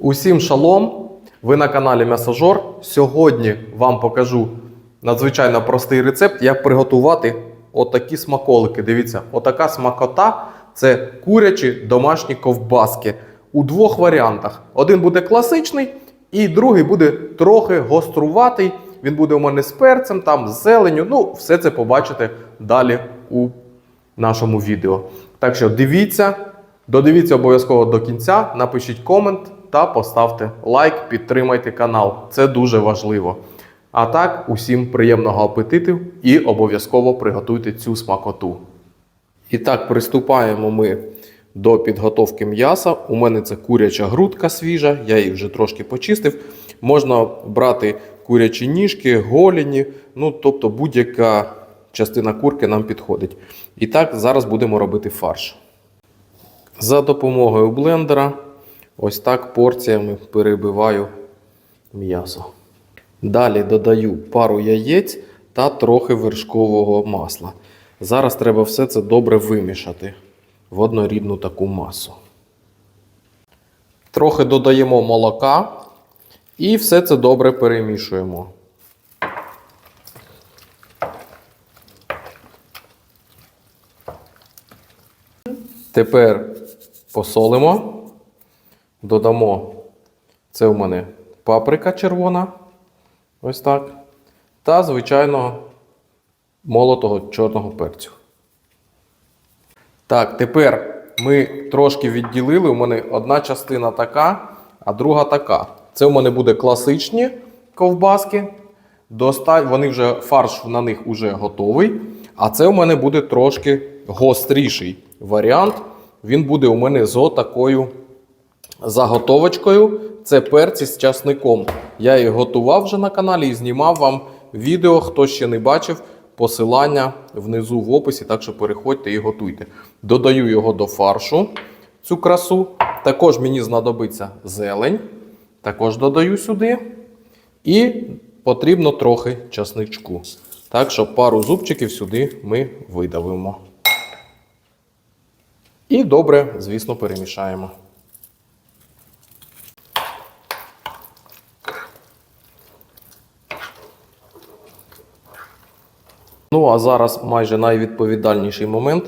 Усім шалом! Ви на каналі М'ясожор. Сьогодні вам покажу надзвичайно простий рецепт, як приготувати отакі смаколики. Дивіться, отака смакота це курячі домашні ковбаски у двох варіантах. Один буде класичний, і другий буде трохи гоструватий. Він буде у мене з перцем, там з зеленю. Ну, все це побачите далі у нашому відео. Так що дивіться, додивіться обов'язково до кінця, напишіть комент та поставте лайк, підтримайте канал. Це дуже важливо. А так, усім приємного апетиту і обов'язково приготуйте цю смакоту. І так, приступаємо ми до підготовки м'яса. У мене це куряча грудка свіжа, я її вже трошки почистив. Можна брати курячі ніжки, голіні, ну тобто будь-яка частина курки нам підходить. І так, зараз будемо робити фарш. За допомогою блендера ось так порціями перебиваю м'ясо. Далі додаю пару яєць та трохи вершкового масла. Зараз треба все це добре вимішати в однорідну таку масу. Трохи додаємо молока і все це добре перемішуємо. Тепер посолимо, додамо це у мене паприка червона. Ось так. Та, звичайно, молотого чорного перцю. Так, тепер ми трошки відділили. У мене одна частина така, а друга така. Це у мене буде класичні ковбаски. Доста... Вони вже фарш на них вже готовий. А це у мене буде трошки гостріший варіант. Він буде у мене з отакою заготовочкою. Це перці з часником. Я їх готував вже на каналі і знімав вам відео. Хто ще не бачив, посилання внизу в описі, так що переходьте і готуйте. Додаю його до фаршу, цю красу. Також мені знадобиться зелень. Також додаю сюди. І потрібно трохи часничку. Так що пару зубчиків сюди ми видавимо. І добре, звісно, перемішаємо. Ну, а зараз майже найвідповідальніший момент.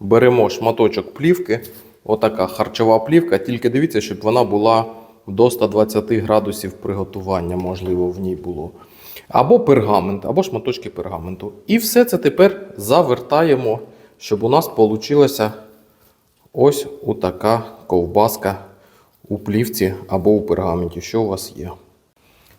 Беремо шматочок плівки, отака харчова плівка, тільки дивіться, щоб вона була до 120 градусів приготування, можливо, в ній було. Або пергамент, або шматочки пергаменту. І все це тепер завертаємо, щоб у нас вийшла ось така ковбаска у плівці або у пергаменті, що у вас є.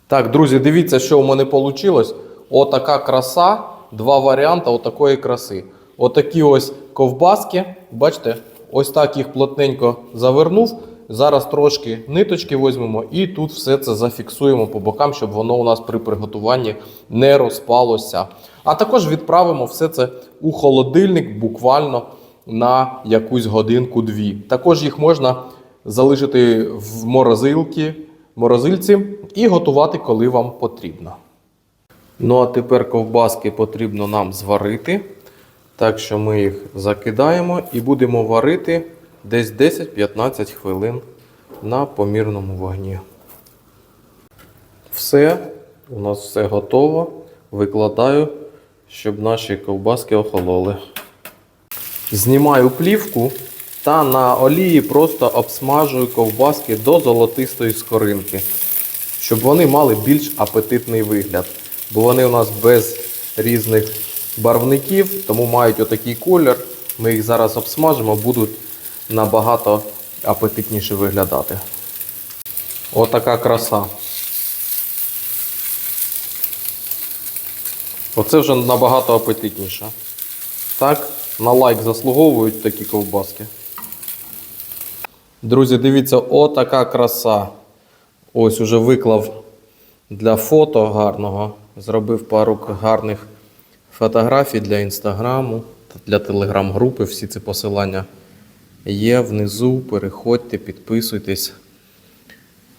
Так, друзі, дивіться, що у мене вийшло. Отака краса, два варіанти отакої краси. Отакі ось ковбаски. Бачите, ось так їх плотненько завернув. Зараз трошки ниточки візьмемо і тут все це зафіксуємо по бокам, щоб воно у нас при приготуванні не розпалося. А також відправимо все це у холодильник буквально на якусь годинку-дві. Також їх можна залишити в морозилці, морозильці і готувати, коли вам потрібно. Ну а тепер ковбаски потрібно нам зварити. Так що ми їх закидаємо і будемо варити десь 10-15 хвилин на помірному вогні. Все, у нас все готово. Викладаю, щоб наші ковбаски охололи. Знімаю плівку та на олії просто обсмажую ковбаски до золотистої скоринки, щоб вони мали більш апетитний вигляд. Бо вони у нас без різних барвників, тому мають отакий колір. Ми їх зараз обсмажимо, будуть набагато апетитніше виглядати. Отака краса. Оце вже набагато апетитніше. Так, на лайк заслуговують такі ковбаски. Друзі, дивіться, отака краса. Ось уже виклав для фото гарного. Зробив пару гарних фотографій для інстаграму, та для телеграм-групи. Всі ці посилання є внизу. Переходьте, підписуйтесь.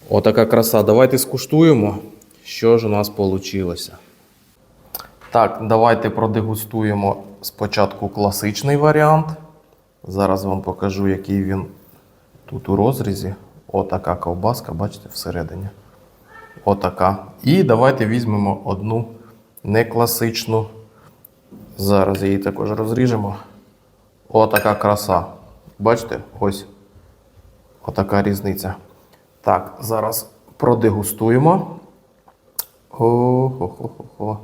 Отака краса. Давайте скуштуємо, що ж у нас вийшло. Так, давайте продегустуємо спочатку класичний варіант. Зараз вам покажу, який він тут у розрізі. Отака ковбаска, бачите, всередині. Отака. І давайте візьмемо одну некласичну. Зараз її також розріжемо. Отака краса. Бачите? Ось. Отака різниця. Так, зараз продегустуємо. О-хо-хо-хо-хо.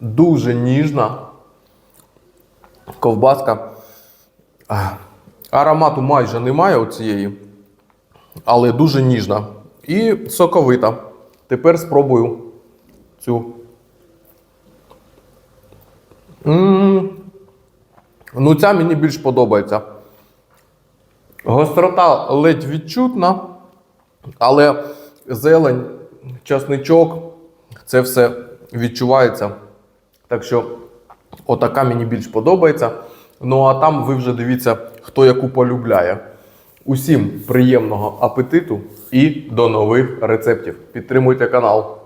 Дуже ніжна ковбаска. Аромату майже немає у цієї, але дуже ніжна і соковита. Тепер спробую цю. М. Ну, ця мені більш подобається. Гострота ледь відчутна, але зелень, часничок, це все відчувається. Так що, отака мені більш подобається. Ну а там ви вже дивіться, хто яку полюбляє. Усім приємного апетиту і до нових рецептів. Підтримуйте канал.